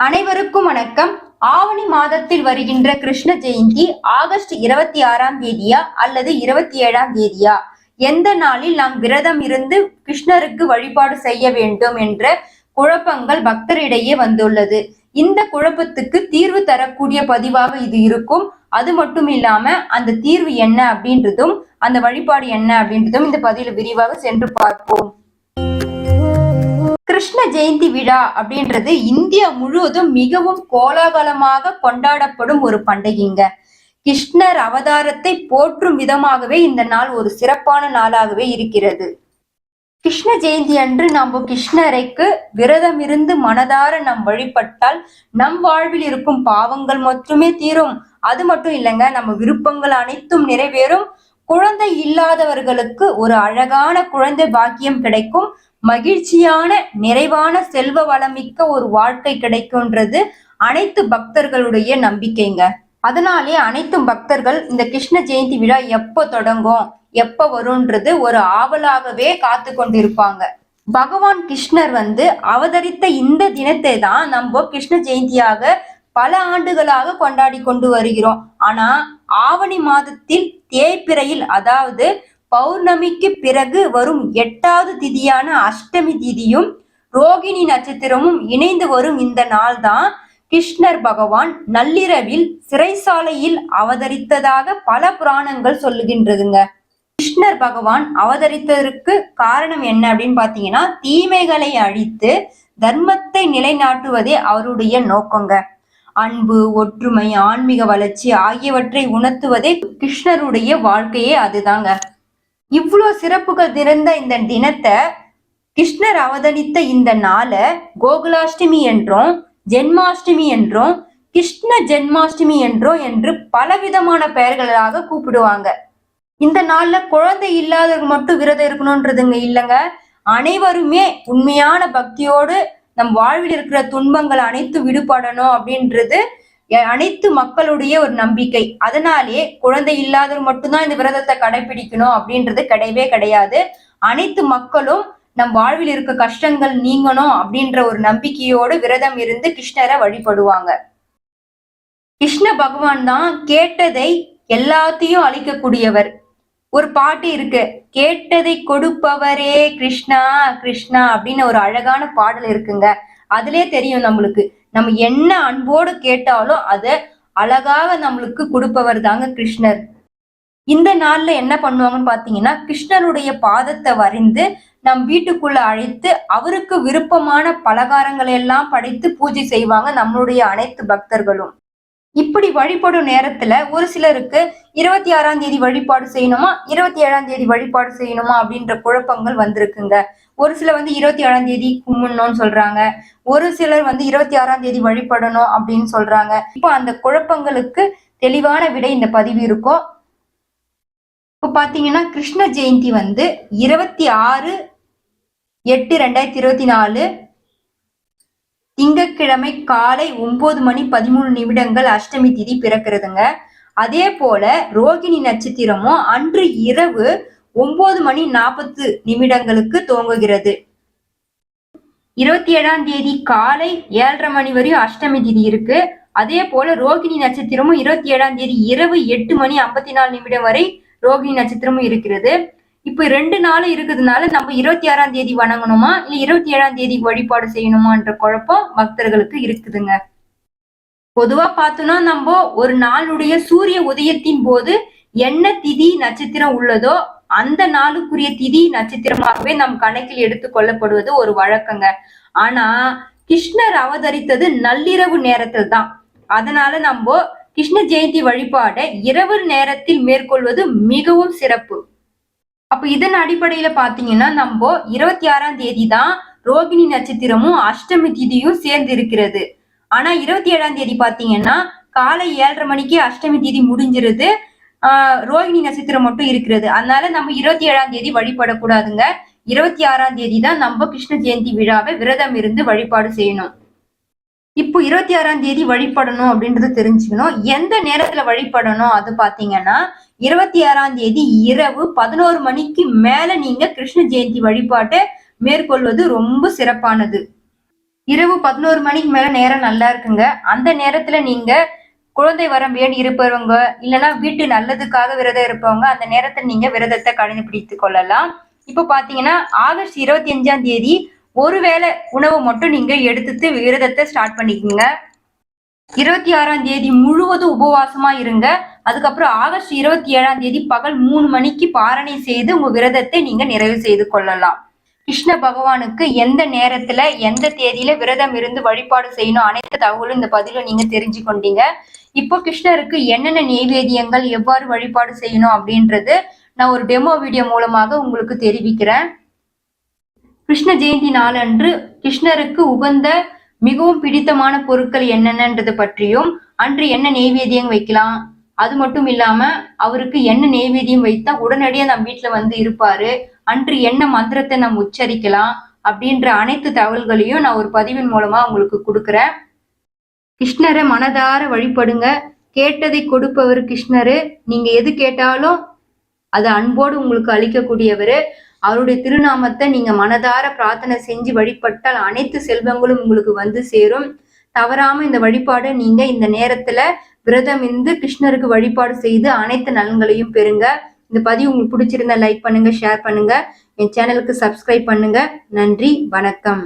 அனைவருக்கும் வணக்கம். ஆவணி மாதத்தில் வருகின்ற கிருஷ்ண ஜெயந்தி ஆகஸ்ட் இருபத்தி ஆறாம் தேதியா அல்லது இருபத்தி ஏழாம் தேதியா? எந்த நாளில் நாம் விரதம் இருந்து கிருஷ்ணருக்கு வழிபாடு செய்ய வேண்டும் என்ற குழப்பங்கள் பக்தரிடையே வந்துள்ளது. இந்த குழப்பத்துக்கு தீர்வு தரக்கூடிய பதிவாக இது இருக்கும். அது மட்டும் இல்லாம அந்த தீர்வு என்ன அப்படின்றதும் அந்த வழிபாடு என்ன அப்படின்றதும் இந்த பதிவில் விரிவாக சென்று பார்ப்போம். கிருஷ்ண ஜெயந்தி விழா அப்படின்றது இந்தியா முழுவதும் மிகவும் கோலாகலமாக கொண்டாடப்படும் ஒரு பண்டிகைங்க. கிருஷ்ணர் அவதாரத்தை போற்றும் விதமாகவே இந்த நாள் ஒரு சிறப்பான நாளாகவே இருக்கிறது. கிருஷ்ண ஜெயந்தி அன்று நம்ம கிருஷ்ணரைக்கு விரதம் இருந்து மனதார நாம் வழிபட்டால் நம் வாழ்வில் இருக்கும் பாவங்கள் மட்டுமே தீரும். அது மட்டும் இல்லைங்க நம்ம விருப்பங்கள் அனைத்தும் நிறைவேறும். குழந்தை இல்லாதவர்களுக்கு ஒரு அழகான குழந்தை பாக்கியம் கிடைக்கும். மகிழ்ச்சியான நிறைவான செல்வ வளமிக்க ஒரு வாழ்க்கை கிடைக்கும்ன்றது அனைத்து பக்தர்களுடைய நம்பிக்கைங்க. அதனாலே அனைத்து பக்தர்கள் இந்த கிருஷ்ண ஜெயந்தி விழா எப்போ தொடங்கும் எப்ப வரும்ன்றது ஒரு ஆவலாகவே காத்து கொண்டிருப்பாங்க. பகவான் கிருஷ்ணர் வந்து அவதரித்த இந்த தினத்தை தான் நம்ம கிருஷ்ண ஜெயந்தியாக பல ஆண்டுகளாக கொண்டாடி கொண்டு வருகிறோம். ஆனா ஆவணி மாதத்தில் தேய்பிறையில் அதாவது பௌர்ணமிக்கு பிறகு வரும் எட்டாவது திதியான அஷ்டமி திதியும் ரோகிணி நட்சத்திரமும் இணைந்து வரும் இந்த நாள்தான் கிருஷ்ணர் பகவான் நள்ளிரவில் சிறைசாலையில் அவதரித்ததாக பல புராணங்கள் சொல்லுகின்றதுங்க. கிருஷ்ணர் பகவான் அவதரித்ததற்கு காரணம் என்ன அப்படின்னு பாத்தீங்கன்னா தீமைகளை அழித்து தர்மத்தை நிலைநாட்டுவதே அவருடைய நோக்கங்க. அன்பு ஒற்றுமை ஆன்மீக வளர்ச்சி ஆகியவற்றை உணர்த்துவதே கிருஷ்ணருடைய வாழ்க்கையே அதுதாங்க. இவ்வளோ சிறப்புகள் நிறைந்த இந்த தினத்தை கிருஷ்ணர் அவதரித்த இந்த நாளை கோகுலாஷ்டமி என்றும் ஜென்மாஷ்டமி என்றும் கிருஷ்ண ஜென்மாஷ்டமி என்றும் என்று பலவிதமான பெயர்களாக கூப்பிடுவாங்க. இந்த நாள்ல குழந்தை இல்லாதவங்க மட்டும் விரதம் இருக்கணும்ன்றதுங்க இல்லைங்க. அனைவருமே உண்மையான பக்தியோடு நம் வாழ்வில் இருக்கிற துன்பங்கள் அனைத்து விடுபடணும் அப்படின்றது அனைத்து மக்களுடைய ஒரு நம்பிக்கை. அதனாலே குழந்தை இல்லாதவர் மட்டும்தான் இந்த விரதத்தை கடைபிடிக்கணும் அப்படின்றது கிடையவே கிடையாது. அனைத்து மக்களும் நம் வாழ்வில் இருக்க கஷ்டங்கள் நீங்கணும் அப்படின்ற ஒரு நம்பிக்கையோடு விரதம் இருந்து கிருஷ்ணரை வழிபடுவாங்க. கிருஷ்ண பகவான் தான் கேட்டதை எல்லாத்தையும் அழிக்கக்கூடியவர். ஒரு பாட்டு இருக்கு கேட்டதை கொடுப்பவரே கிருஷ்ணா கிருஷ்ணா அப்படின்னு ஒரு அழகான பாடல் இருக்குங்க. அதுலயே தெரியும் நம்மளுக்கு. நம்ம என்ன அன்போடு கேட்டாலும் அதை அழகாக நம்மளுக்கு கொடுப்பவர் தாங்க கிருஷ்ணர். இந்த நாள்ல என்ன பண்ணுவாங்கன்னு பாத்தீங்கன்னா கிருஷ்ணருடைய பாதத்தை வரைந்து நம் வீட்டுக்குள்ள அழைத்து அவருக்கு விருப்பமான பலகாரங்களை எல்லாம் படைத்து பூஜை செய்வாங்க நம்மளுடைய அனைத்து பக்தர்களும். இப்படி வழிபடும் நேரத்துல ஒரு சிலருக்கு இருபத்தி ஆறாம் தேதி வழிபாடு செய்யணுமா இருபத்தி ஏழாம் தேதி வழிபாடு செய்யணுமா அப்படின்ற குழப்பங்கள் வந்திருக்குங்க. ஒரு சிலர் வந்து இருபத்தி ஏழாம் தேதி கும்பிடணும்னு சொல்றாங்க. ஒரு சிலர் வந்து இருபத்தி ஆறாம் தேதி வழிபடணும் அப்படின்னு சொல்றாங்க. இப்போ அந்த குழப்பங்களுக்கு தெளிவான விடை இந்த பதிவு இருக்கும். இப்போ பார்த்தீங்கன்னா கிருஷ்ண ஜெயந்தி வந்து இருபத்தி ஆறு எட்டு ரெண்டாயிரத்தி இருபத்தி நாலு திங்கக்கிழமை காலை ஒன்பது மணி பதிமூணு நிமிடங்கள் அஷ்டமி திதி பிறக்கிறதுங்க. அதே போல ரோகிணி நட்சத்திரமும் அன்று இரவு ஒன்பது மணி நாற்பத்து நிமிடங்களுக்கு துவங்குகிறது. இருபத்தி ஏழாம் தேதி காலை ஏழரை மணி வரையும் அஷ்டமி திதி இருக்கு. அதே போல ரோகிணி நட்சத்திரமும் இருபத்தி ஏழாம் தேதி இரவு எட்டு மணி ஐம்பத்தி நாலு நிமிடம் வரை ரோகிணி நட்சத்திரமும் இருக்கிறது. இப்ப ரெண்டு நாள் இருக்கிறதுனால நம்ம இருபத்தி ஆறாம் தேதி வணங்கணுமா? இல்ல இருபத்தி ஏழாம் தேதி வழிபாடு செய்யணுமான்ற குழப்பம் பக்தர்களுக்கு இருக்குதுங்க. பொதுவா பார்த்தோம்னா நம்ம ஒரு நாளுடைய சூரிய உதயத்தின் போது என்ன திதி நட்சத்திரம் உள்ளதோ அந்த நாளுக்குரிய திதி நட்சத்திரமாகவே நம் கணக்கில் எடுத்துக் கொள்ளப்படுவது ஒரு வழக்கங்க. ஆனா கிருஷ்ணர் அவதரித்தது நள்ளிரவு நேரத்தில் தான். அதனால நம்ம கிருஷ்ண ஜெயந்தி வழிபாடை இரவு நேரத்தில் மேற்கொள்வது மிகவும் சிறப்பு. அப்ப இதன் அடிப்படையில பாத்தீங்கன்னா நம்ம இருபத்தி ஆறாம் தேதி தான் ரோகிணி நட்சத்திரமும் அஷ்டமி திதியும் சேர்ந்து இருக்கிறது. ஆனா இருபத்தி ஏழாம் தேதி பாத்தீங்கன்னா காலை ஏழரை மணிக்கு அஷ்டமி திதி முடிஞ்சிருது. ஆஹ் ரோகிணி நட்சத்திரம் மட்டும் இருக்கிறது. அதனால நம்ம இருபத்தி ஏழாம் தேதி வழிபடக்கூடாதுங்க. இருபத்தி ஆறாம் தேதி தான் நம்ம கிருஷ்ண ஜெயந்தி விழாவை விரதம் இருந்து வழிபாடு செய்யணும். இப்போ இருபத்தி ஆறாம் தேதி வழிபடணும் அப்படின்றது தெரிஞ்சுக்கணும். எந்த நேரத்துல வழிபடணும் அது பாத்தீங்கன்னா இருபத்தி ஆறாம் தேதி இரவு பதினோரு மணிக்கு மேல நீங்க கிருஷ்ண ஜெயந்தி வழிபாட்டை மேற்கொள்வது ரொம்ப சிறப்பானது. இரவு பதினோரு மணிக்கு மேல நேரம் நல்லா இருக்குங்க. அந்த நேரத்துல நீங்க குழந்தை வரம் வேண்டி இருப்பவங்க இல்லைன்னா வீட்டு நல்லதுக்காக விரதம் இருப்பவங்க அந்த நேரத்தை நீங்க விரதத்தை கடைபிடித்து கொள்ளலாம். இப்போ பாத்தீங்கன்னா ஆகஸ்ட் இருபத்தி அஞ்சாம் தேதி ஒருவேளை உணவு மட்டும் நீங்க எடுத்துட்டு விரதத்தை ஸ்டார்ட் பண்ணிக்கோங்க. இருபத்தி ஆறாம் தேதி முழுவதும் உபவாசமா இருங்க. அதுக்கப்புறம் ஆகஸ்ட் இருபத்தி ஏழாம் தேதி பகல் மூணு மணிக்கு பாரணை செய்து உங்க விரதத்தை நீங்க நிறைவு செய்து கொள்ளலாம். கிருஷ்ண பகவானுக்கு எந்த நேரத்துல எந்த தேதியில விரதம் இருந்து வழிபாடு செய்யணும் அனைத்து தகவலும் இந்த பதில நீங்க தெரிஞ்சு கொண்டீங்க இப்போ கிருஷ்ணருக்கு என்னென்ன நெய்வேதியங்கள் எவ்வாறு வழிபாடு செய்யணும் அப்படின்றது நான் ஒரு டெமோ வீடியோ மூலமாக உங்களுக்கு தெரிவிக்கிறேன். கிருஷ்ண ஜெயந்தி நாளன்று கிருஷ்ணருக்கு உகந்த மிகவும் பிடித்தமான பொருட்கள் என்னென்னன்றது பற்றியும் அன்று என்ன நெய்வேதியம் வைக்கலாம் அது மட்டும் இல்லாம அவருக்கு என்ன நெய்வேதியம் வைத்தா உடனடியா நம்ம வீட்டுல வந்து இருப்பாரு அன்று என்ன மந்திரத்தை நம்ம உச்சரிக்கலாம் அப்படின்ற அனைத்து தகவல்களையும் நான் ஒரு பதிவின் மூலமா உங்களுக்கு கொடுக்குறேன். கிருஷ்ணரை மனதார வழிபடுங்க. கேட்டதை கொடுப்பவர் கிருஷ்ணரு. நீங்க எது கேட்டாலும் அது அன்போடு உங்களுக்கு அளிக்கக்கூடியவர். அவருடைய திருநாமத்தை நீங்க மனதார பிரார்த்தனை செஞ்சு வழிபட்டால் அனைத்து செல்வங்களும் உங்களுக்கு வந்து சேரும். தவறாம இந்த வழிபாடை நீங்க இந்த நேரத்துல விரதம் இருந்து கிருஷ்ணருக்கு வழிபாடு செய்து அனைத்து நலன்களையும் பெறுங்க. இந்த பதிவு உங்களுக்கு பிடிச்சிருந்தா லைக் பண்ணுங்க ஷேர் பண்ணுங்க. என் சேனலுக்கு சப்ஸ்கிரைப் பண்ணுங்க. நன்றி வணக்கம்.